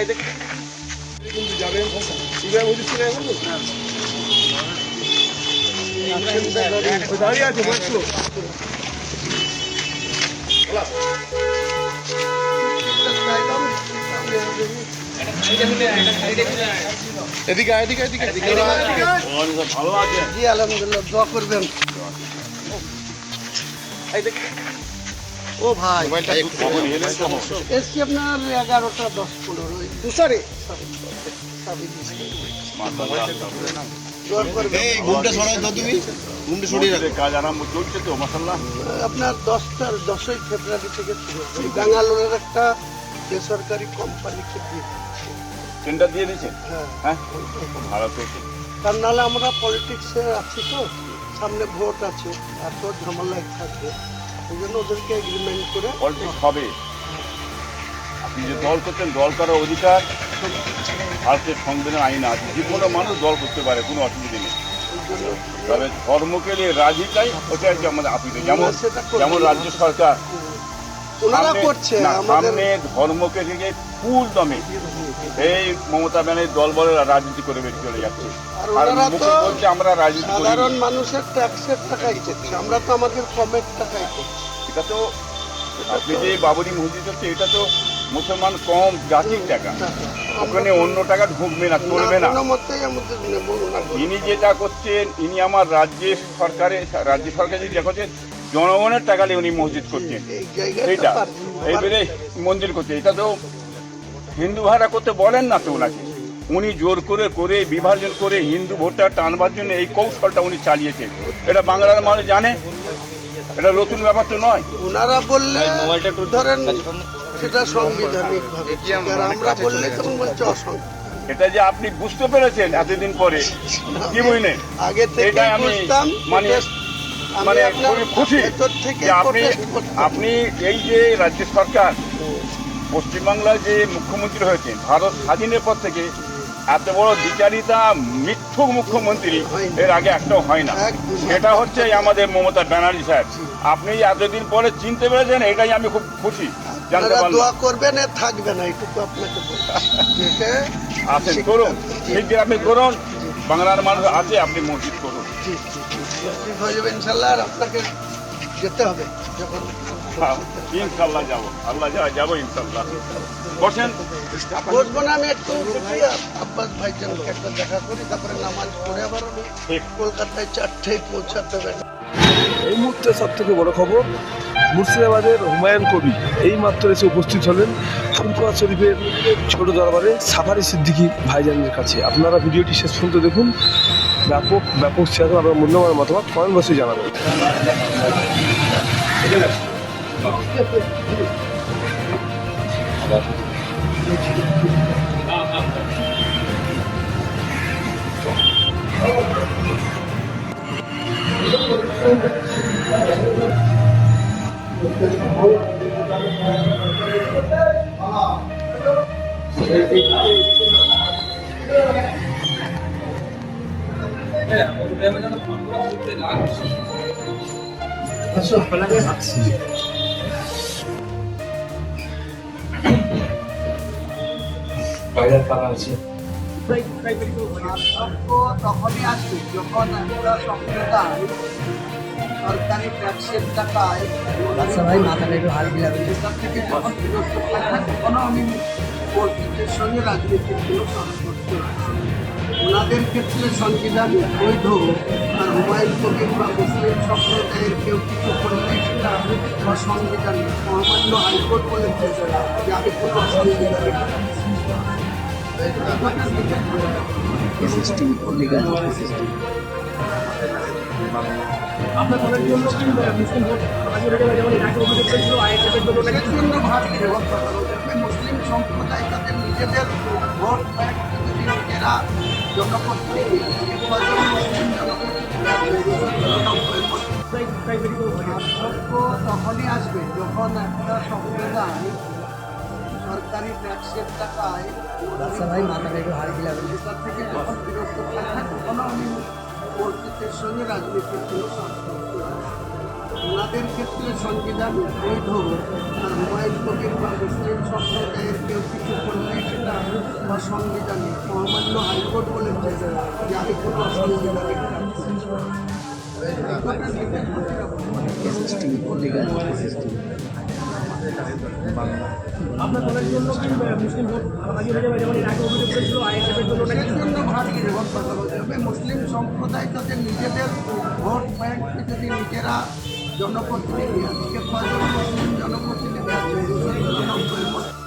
এই দেখি কিন্তু যাবেন সিবিআই বলছি সিবিআই বলুন দাঁড়িয়ে আছে বলছো এদিকে এদিকে এদিকে ভালো আছে জি আলহামদুলিল্লাহ দোয়া করবেন। এই দেখি ও ভাই। এসছি আপনার এগারোটা দশ পনেরো মাসাল্লাহ আপনার দশটার দশই ফেব্রুয়ারি থেকে শুরু ব্যাঙ্গালোরের একটা বেসরকারি কোম্পানিকে দিয়ে দিচ্ছে। টেন্ডার দিয়ে দিয়েছে হ্যাঁ। হ্যাঁ? ভালো তার নাহলে আমরা পলিটিক্সে আছি তো সামনে ভোট আছে এত ঝামেলায় থাকবে। এই জন্য ওদেরকে এগ্রিমেন্ট করে পলিটিক্স হবে। আপনি যে দল করছেন দল করার অধিকার ভারতের সংবিধান আইন আছে। যে কোনো মানুষ দল করতে পারে কোনো অসুবিধা নেই। তবে ধর্মকে নিয়ে রাজিটাই ওটা হচ্ছে আমাদের আপিতে যেমন যেমন রাজ্য সরকার সামনে- করছে না, সামনে ধর্মকে থেকে ফুল দমে এই মমতা ব্যানার্জি দল বলে রাজনীতি করে বেরিয়ে চলে যাচ্ছে। আর বলছে আমরা রাজনীতি সাধারণ মানুষের ট্যাক্সের টাকাই করছে। আমরা তো আমাদের কমের টাকাই করছি। এটা তো আপনি যে বাবরি মসজিদ হচ্ছে এটা তো মুসলমান কম জাতির টাকা। ওখানে অন্য টাকা ঢুকবে না চলবে না। ইনি যেটা করছেন ইনি আমার রাজ্যের সরকারে রাজ্য সরকার যেটা করছেন জনগণের টাকা নিয়ে উনি মসজিদ করছেন। এইটা। এইবারে মন্দির করছে। এটা তো হিন্দু ভাড়া করতে বলেন না তো ওনাকে। উনি জোর করে করে বিভাজন করে হিন্দু ভোটটা টানবার জন্য এই কৌশলটা উনি চালিয়েছেন। এটা বাংলার মানুষ জানে। এটা নতুন ব্যাপার তো নয়। ওনারা বললে ধরেন সেটা সাংবিধানিক ভাবে আমরা বললে তখন বলছে এটা যে আপনি বুঝতে পেরেছেন এতদিন পরে কি বুঝলেন? আগে থেকে এটাই আমি মানে মানে খুবই খুশি আপনি আপনি এই যে রাজ্য সরকার পশ্চিমবাংলায় যে মুখ্যমন্ত্রী হয়েছেন ভারত স্বাধীনের পর থেকে এত বড় বিচারিতা মিথ্যুক মুখ্যমন্ত্রী এর আগে একটাও হয় না। এটা হচ্ছে আমাদের মমতা ব্যানার্জি সাহেব আপনি এতদিন পরে চিনতে পেরেছেন এটাই আমি খুব খুশি জানতে দোয়া করবেন থাকবে না এটুকু আপনাকে আসেন করুন। ঠিক আপনি করুন। বাংলার মানুষ আছে আপনি মসজিদ করুন। হয়ে যাবে ইনশাল্লাহ আর আপনাকে যেতে হবে যখন ইনশাল্লাহ যাব। আল্লাহ যা যাব ইনশাল্লাহ বসেন। বসবো না আমি একটু আব্বাস ভাইজানকে একটা দেখা করি তারপরে নামাজ পড়ে আবার আমি কলকাতায় চারটেয় পৌঁছাতে হবে এই মুহূর্তে সব থেকে বড় খবর মুর্শিদাবাদের হুমায়ুন কবি এই মাত্র এসে উপস্থিত হলেন ফুলকোয়া শরীফের ছোট দরবারে সাফারি সিদ্দিকী ভাইজানের কাছে। আপনারা ভিডিওটি শেষ পর্যন্ত দেখুন। ব্যাপক ব্যাপক শেয়ার আপনার মূল্যবান মতামত কমেন্ট বসে জানাবেন। É, o problema é não superar. Tá só, para lá, পার্থক্য তখনই আসবে যখন একটা সম্প্রদায় সরকারি ট্যাক্সের টাকায় সবাই মাথাটা একটু হাত দিলাম সেটা থেকে যখন বিরত থাকবে তখনও আমি কর্তৃত্বের সঙ্গে সংস্পর্শ রাখছি ওনাদের ক্ষেত্রে সংবিধান বৈধ আর হুমায়ুন কবির বা মুসলিম সম্প্রদায়ের কেউ কিছু করলে সেটা অসংবিধান মহামান্য হাইকোর্ট বলেছে যে আমি কোনো অসংবিধানিক ভোট করা হচ্ছে। মুসলিম সম্প্রদায় তাদের নিজেদের ভোট ব্যাংক নিজেরা মুসলিম তখনই আসবে যখন একটা সম্প্রদায় সরকারি ট্যাক্সের টাকায় সবাই মাথাটা একটু হাত দিলাম সেটা থেকে যখন বিরত থাকবে তখনও আমি কর্তৃত্বের সঙ্গে রাজনীতির কোনো সংস্পর্শ ওনাদের ক্ষেত্রে সংবিধান বৈধ আর হুমায়ুন কবির বা মুসলিম সম্প্রদায়ের কেউ বা সংবিধানে মহামান্য হাইকোর্ট বলেছে যে হাইকোর্ট অসাংবিধানিক কাজ যাবে। মুসলিম সম্প্রদায় তাদের নিজেদের ভোট ব্যাংক যদি নিজেরা জনপ্রতিনিধি মুসলিম জনপ্রতিনিধি